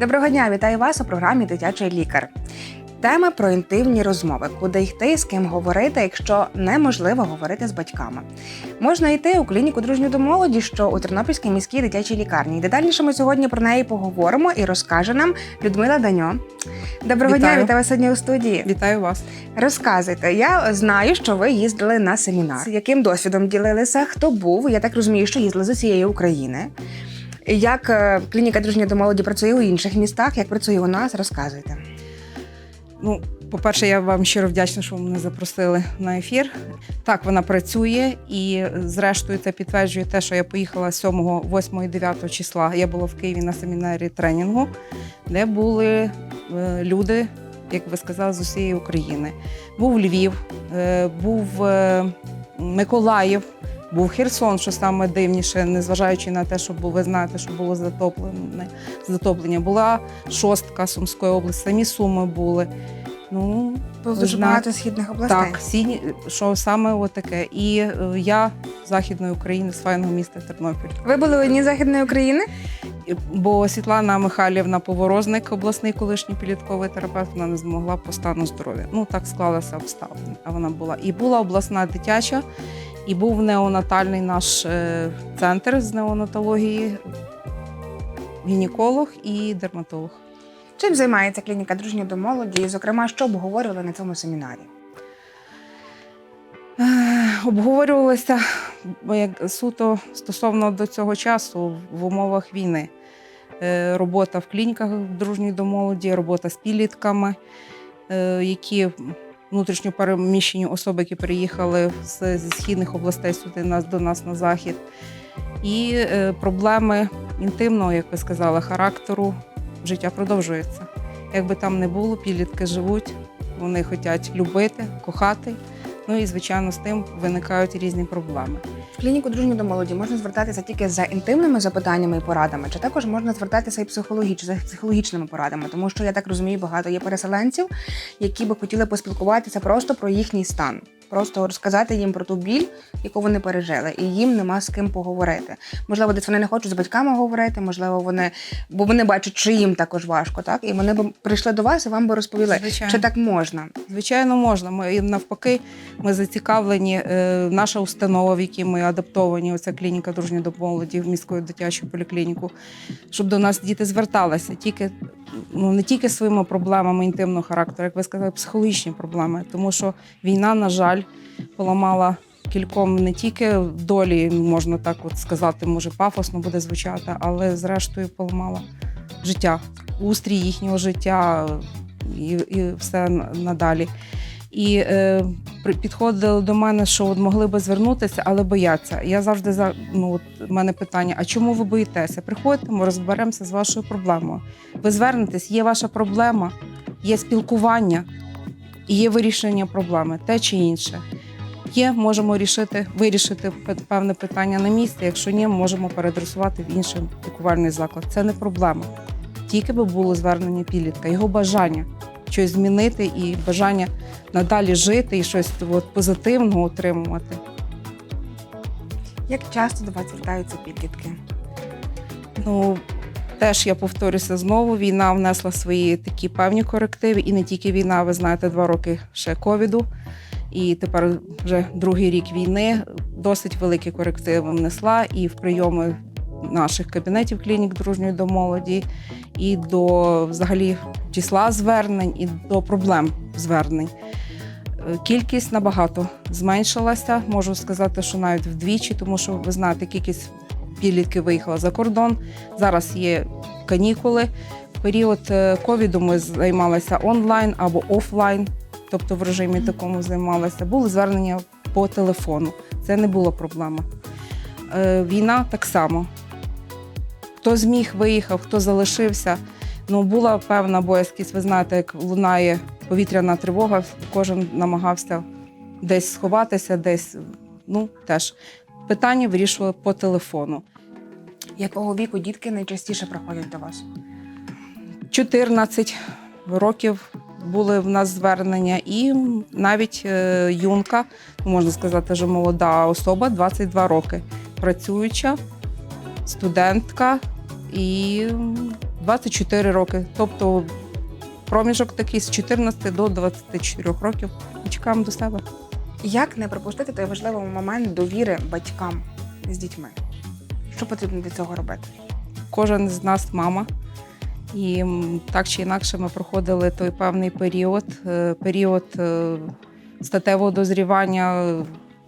Доброго дня, вітаю вас у програмі Дитячий лікар. Тема про інтимні розмови, куди йти, з ким говорити, якщо неможливо говорити з батьками. Можна йти у клініку дружню до молоді, що у Тернопільській міській дитячій лікарні. Детальніше ми сьогодні про неї поговоримо і розкаже нам Людмила Даньо. Доброго дня, Вітаю. вітаю вас сьогодні у студії. Вітаю вас. Розказуйте, я знаю, що ви їздили на семінар. З яким досвідом ділилися? Хто був? Я так розумію, що їздили з усієї України. Як е, клініка дружня до молоді працює у інших містах, як працює у нас, розказуйте. Ну, по-перше, я вам щиро вдячна, що ви мене запросили на ефір. Так, вона працює, і зрештою це підтверджує те, що я поїхала 7, 8 і 9 числа. Я була в Києві на семінарі тренінгу, де були е, люди, як ви сказали, з усієї України. Був Львів, е, був Миколаїв. Був Херсон, що саме дивніше, незважаючи на те, що ви знаєте, що було затоплене затоплення. Була шостка Сумської області, самі суми були. Ну Було дуже знаєте, багато східних областей. так, сіні, що саме отаке. І е, я з Західної України, з файного міста Тернопіль. Ви були у одній західної України? Бо Світлана Михайлівна Поворозник, обласний колишній підлітковий терапевт, вона не змогла по стану здоров'я. Ну так склалося обставини. А вона була. І була обласна дитяча, і був неонатальний наш е, центр з неонатології, гінеколог і дерматолог. Чим займається клініка дружня до молоді? І, зокрема, що обговорювали на цьому семінарі? Бо як суто стосовно до цього часу в умовах війни. Е, Робота в клініках дружньої до молоді, робота з підлітками, е, які внутрішньо переміщені особи, які приїхали з, зі східних областей сюди нас до нас на захід. І е, проблеми інтимного, як ви сказали, характеру життя продовжується. Як би там не було, підлітки живуть, вони хочуть любити, кохати. Ну і звичайно з тим виникають різні проблеми. В клініку дружні до молоді можна звертатися тільки за інтимними запитаннями і порадами, чи також можна звертатися і психологіч... за психологічними порадами, тому що я так розумію, багато є переселенців, які би хотіли поспілкуватися просто про їхній стан, просто розказати їм про ту біль, яку вони пережили, і їм нема з ким поговорити. Можливо, десь вони не хочуть з батьками говорити, можливо, вони бо вони бачать, що їм також важко, так і вони б прийшли до вас і вам би розповіли, Звичайно. чи так можна. Звичайно, можна. Ми навпаки, ми зацікавлені. е, Наша установа, в якій ми адаптовані, оця клініка дружньої до молоді в міську дитячу поліклініку, щоб до нас діти зверталися тільки ну не тільки своїми проблемами інтимного характеру, як ви сказали, психологічні проблеми, тому що війна, на жаль, поламала. Кільком не тільки долі, можна так от сказати, може пафосно буде звучати, але зрештою поламала життя, устрій їхнього життя і, і все надалі. І е, підходили до мене, що от могли би звернутися, але бояться. Я завжди за ну от мене питання: а чому ви боїтеся? Приходьте, ми розберемося з вашою проблемою. Ви звернетесь, є ваша проблема, є спілкування і є вирішення проблеми, те чи інше. Є, можемо рішити, вирішити певне питання на місці. Якщо ні, можемо переадресувати в інший лікувальний заклад. Це не проблема. Тільки би було звернення підлітка, його бажання щось змінити і бажання надалі жити і щось от, позитивного отримувати. Як часто до вас звертаються підлітки? Ну теж я повторюся знову. Війна внесла свої такі певні корективи, і не тільки війна, ви знаєте, два роки ще ковіду. І тепер вже другий рік війни досить великі корективи внесла і в прийоми наших кабінетів клінік дружньої до молоді, і до взагалі числа звернень, і до проблем звернень. Е, Кількість набагато зменшилася. Можу сказати, що навіть вдвічі, тому що ви знаєте, кількість підлітків виїхала за кордон. Зараз є канікули. В період е, ковіду ми займалися онлайн або офлайн, тобто в режимі такому займалися. Були звернення по телефону. Це не була проблема. Е, Війна так само. Хто зміг, виїхав, хто залишився. Ну, була певна боязкість. Ви знаєте, як лунає повітряна тривога, кожен намагався десь сховатися, десь ну теж питання вирішували по телефону. Якого віку дітки найчастіше приходять до вас? 14 років були в нас звернення, і навіть е, юнка, можна сказати, що молода особа, 22 роки, працююча, студентка і 24 роки. Тобто проміжок такий з 14 до 24 років. І чекаємо до себе. Як не пропустити той важливий момент довіри батькам з дітьми? Що потрібно для цього робити? Кожен з нас мама. І так чи інакше ми проходили той певний період, е, період е, статевого дозрівання,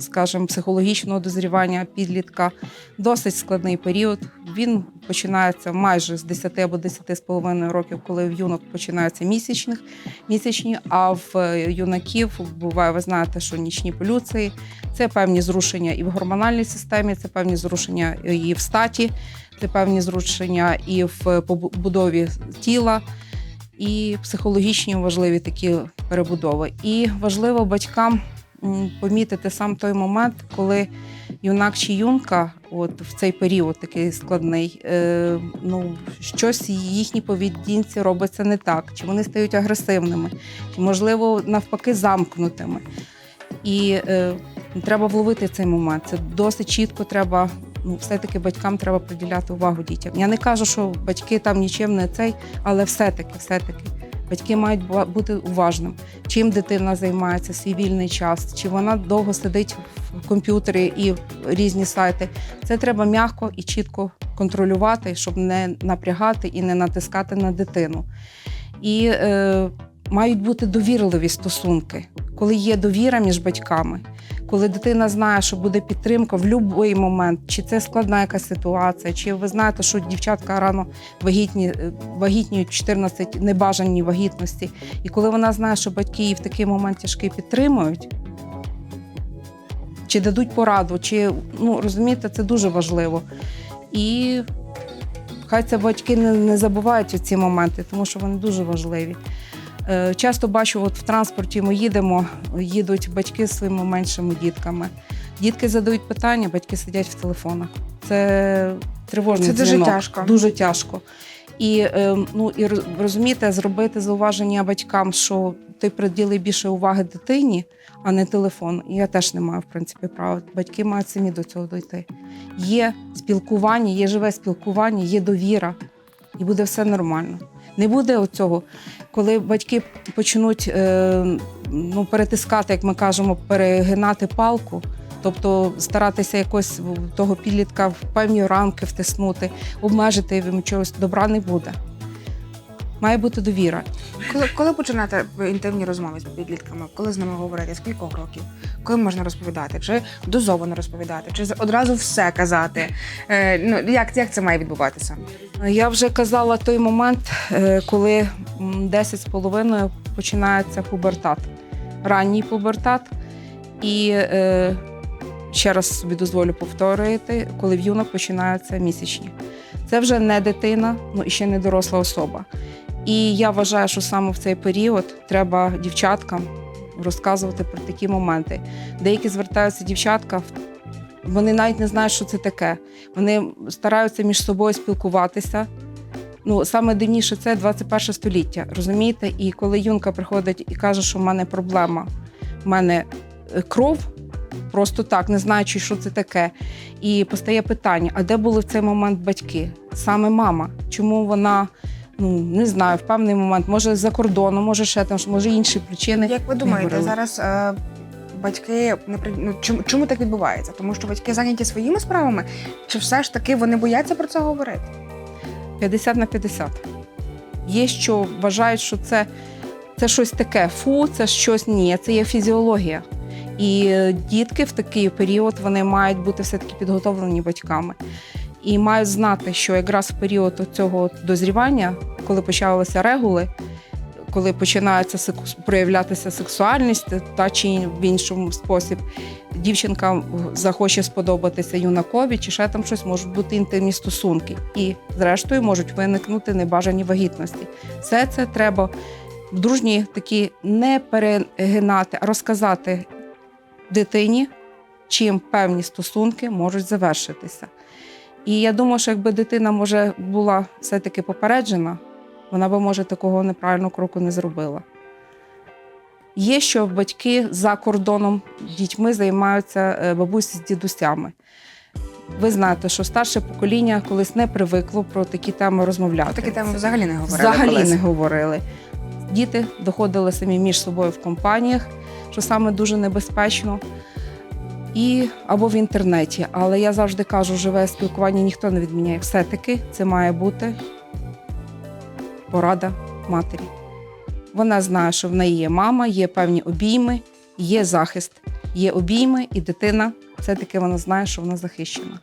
скажімо, психологічного дозрівання підлітка. Досить складний період. Він починається майже з 10 або 10 з половиною років, коли в юнок починаються місячних, місячні, а в е, юнаків буває, ви знаєте, що нічні полюції. Це певні зрушення і в гормональній системі, це певні зрушення і в статі, це певні зрушення і в побудові тіла, і психологічні важливі такі перебудови. І важливо батькам помітити сам той момент, коли юнак чи юнка, от в цей період такий складний, е, ну щось в їхній поведінці робиться не так, чи вони стають агресивними, чи можливо навпаки замкнутими. І е, треба вловити цей момент. Це досить чітко треба. Ну, все-таки батькам треба приділяти увагу дітям. Я не кажу, що батьки там нічим не цей, але все-таки, все-таки батьки мають бути уважним, чим дитина займається свій вільний час, чи вона довго сидить в комп'ютері і в різні сайти. Це треба м'яко і чітко контролювати, щоб не напрягати і не натискати на дитину. І е, мають бути довірливі стосунки, коли є довіра між батьками, коли дитина знає, що буде підтримка в будь-який момент, чи це складна якась ситуація, чи ви знаєте, що дівчатка рано вагітні, е, 14 небажані вагітності. І коли вона знає, що батьки її в такий момент тяжкий підтримують, чи дадуть пораду, чи ну розумієте, це дуже важливо. І хай це батьки не, не забувають ці моменти, тому що вони дуже важливі. Е, Часто бачу, от в транспорті ми їдемо, їдуть батьки з своїми меншими дітками. Дітки задають питання, батьки сидять в телефонах. Це тривожний Це дуже дзвінок. тяжко. Дуже тяжко. І, е, ну, і розумієте, зробити зауваження батькам, що ти приділи більше уваги дитині, а не телефон. Я теж не маю, в принципі, права. Батьки мають самі до цього дійти. Є спілкування, є живе спілкування, є довіра, і буде все нормально. Не буде оцього, коли батьки почнуть е, ну, перетискати, як ми кажемо, перегинати палку, тобто старатися якось того підлітка в певні рамки втиснути, обмежити йому чогось, добра не буде. Має бути довіра. Коли, коли починати інтимні розмови з підлітками? Коли з ними говорити? З кількох років? Коли можна розповідати? Чи дозовано розповідати? Чи одразу все казати? Е, ну, як, як це має відбуватися? Я вже казала той момент, е, коли м, 10 з половиною починається пубертат, ранній пубертат. І е, ще раз собі дозволю повторити, коли в юнок починаються місячні. Це вже не дитина, ну і ще не доросла особа. І я вважаю, що саме в цей період треба дівчаткам розказувати про такі моменти. Деякі звертаються дівчатка, вони навіть не знають, що це таке. Вони стараються між собою спілкуватися. Ну, саме дивніше це 21 століття, розумієте? І коли юнка приходить і каже, що в мене проблема, в мене е, кров, просто так, не знаючи, що це таке. І постає питання: а де були в цей момент батьки? Саме мама. Чому вона, ну не знаю, в певний момент, може за кордоном, може ще там, може інші причини. Як ви думаєте, зараз е, батьки не при... ну, чому, чому так відбувається? Тому що батьки зайняті своїми справами, чи все ж таки вони бояться про це говорити? 50 на 50. Є, що вважають, що це, це щось таке. Фу, це щось ні, це є фізіологія. І е, дітки в такий період вони мають бути все-таки підготовлені батьками. І мають знати, що якраз в період цього дозрівання, коли почалися регули, коли починається секс- проявлятися сексуальність та чи в іншому спосіб, дівчинка захоче сподобатися юнакові, чи ще там щось можуть бути інтимні стосунки. І, зрештою, можуть виникнути небажані вагітності. Все це треба в дружні такі не перегинати, а розказати дитині, чим певні стосунки можуть завершитися. І я думаю, що якби дитина може була все-таки попереджена, вона би, може, такого неправильного кроку не зробила. Є, що батьки за кордоном дітьми займаються е, бабусі з дідусями. Ви знаєте, що старше покоління колись не привикло про такі теми розмовляти. Такі теми взагалі не говорили. Взагалі колись. не говорили. Діти доходили самі між собою в компаніях, що саме дуже небезпечно. І або в інтернеті. Але я завжди кажу, живе спілкування ніхто не відміняє. Все-таки це має бути порада матері. Вона знає, що в неї є мама, є певні обійми, є захист, є обійми, і дитина все-таки вона знає, що вона захищена.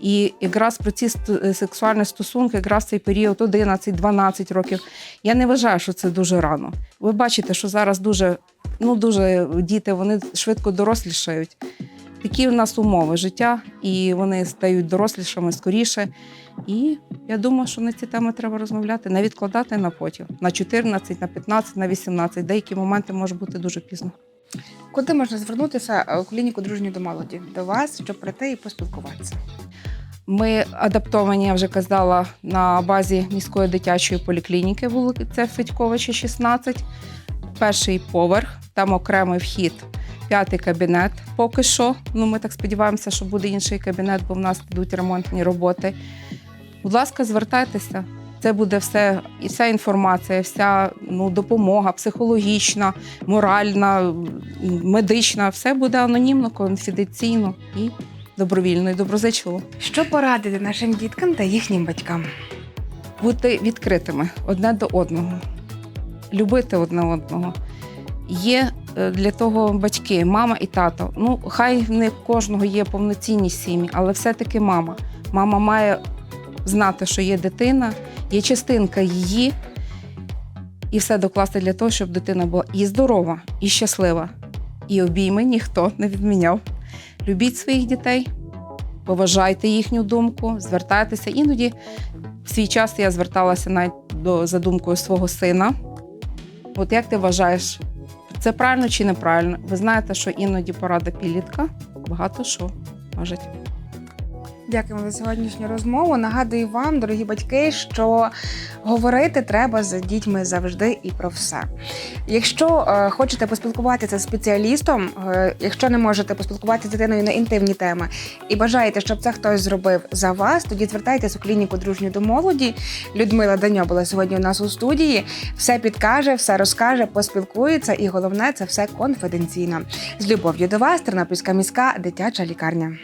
І якраз про ці е, сексуальні стосунки, якраз цей період 11-12 років, я не вважаю, що це дуже рано. Ви бачите, що зараз дуже, ну дуже діти вони швидко дорослішають. Такі у нас умови життя, і вони стають дорослішими скоріше. І я думаю, що на ці теми треба розмовляти, не відкладати на потім, на 14, на 15, на 18. Деякі моменти може бути дуже пізно. Куди можна звернутися е, у клініку дружньої до молоді? До вас, щоб прийти і поспілкуватися. Ми адаптовані, я вже казала, на базі міської дитячої поліклініки вулиця Федьковича, 16. Перший поверх, там окремий вхід, п'ятий кабінет. Поки що. Ну, ми так сподіваємося, що буде інший кабінет, бо в нас йдуть ремонтні роботи. Будь ласка, звертайтеся. Це буде все, і вся інформація, вся ну, допомога психологічна, моральна, медична. Все буде анонімно, конфіденційно і добровільно і доброзичливо. Що порадити нашим діткам та їхнім батькам? бути відкритими одне до одного, любити одне одного. Є е, для того батьки, мама і тато. Ну, хай не кожного є повноцінні сім'ї, але все-таки мама. Мама має знати, що є дитина, є частинка її, і все докласти для того, щоб дитина була і здорова, і щаслива. І обійми ніхто не відміняв. Любіть своїх дітей, поважайте їхню думку, звертайтеся. Іноді в свій час я зверталася навіть до за думкою свого сина. От як ти вважаєш, це правильно чи неправильно? Ви знаєте, що іноді порада підлітка багато що важить. Дякуємо за сьогоднішню розмову. Нагадую вам, дорогі батьки, що говорити треба з дітьми завжди і про все. Якщо е, хочете поспілкуватися з спеціалістом, е, якщо не можете поспілкуватися з дитиною на інтимні теми і бажаєте, щоб це хтось зробив за вас, тоді звертайтеся у клініку дружньої до молоді. Людмила Даньо була сьогодні у нас у студії. Все підкаже, все розкаже, поспілкується, і головне це все конфіденційно. З любов'ю до вас, Тернопільська міська дитяча лікарня.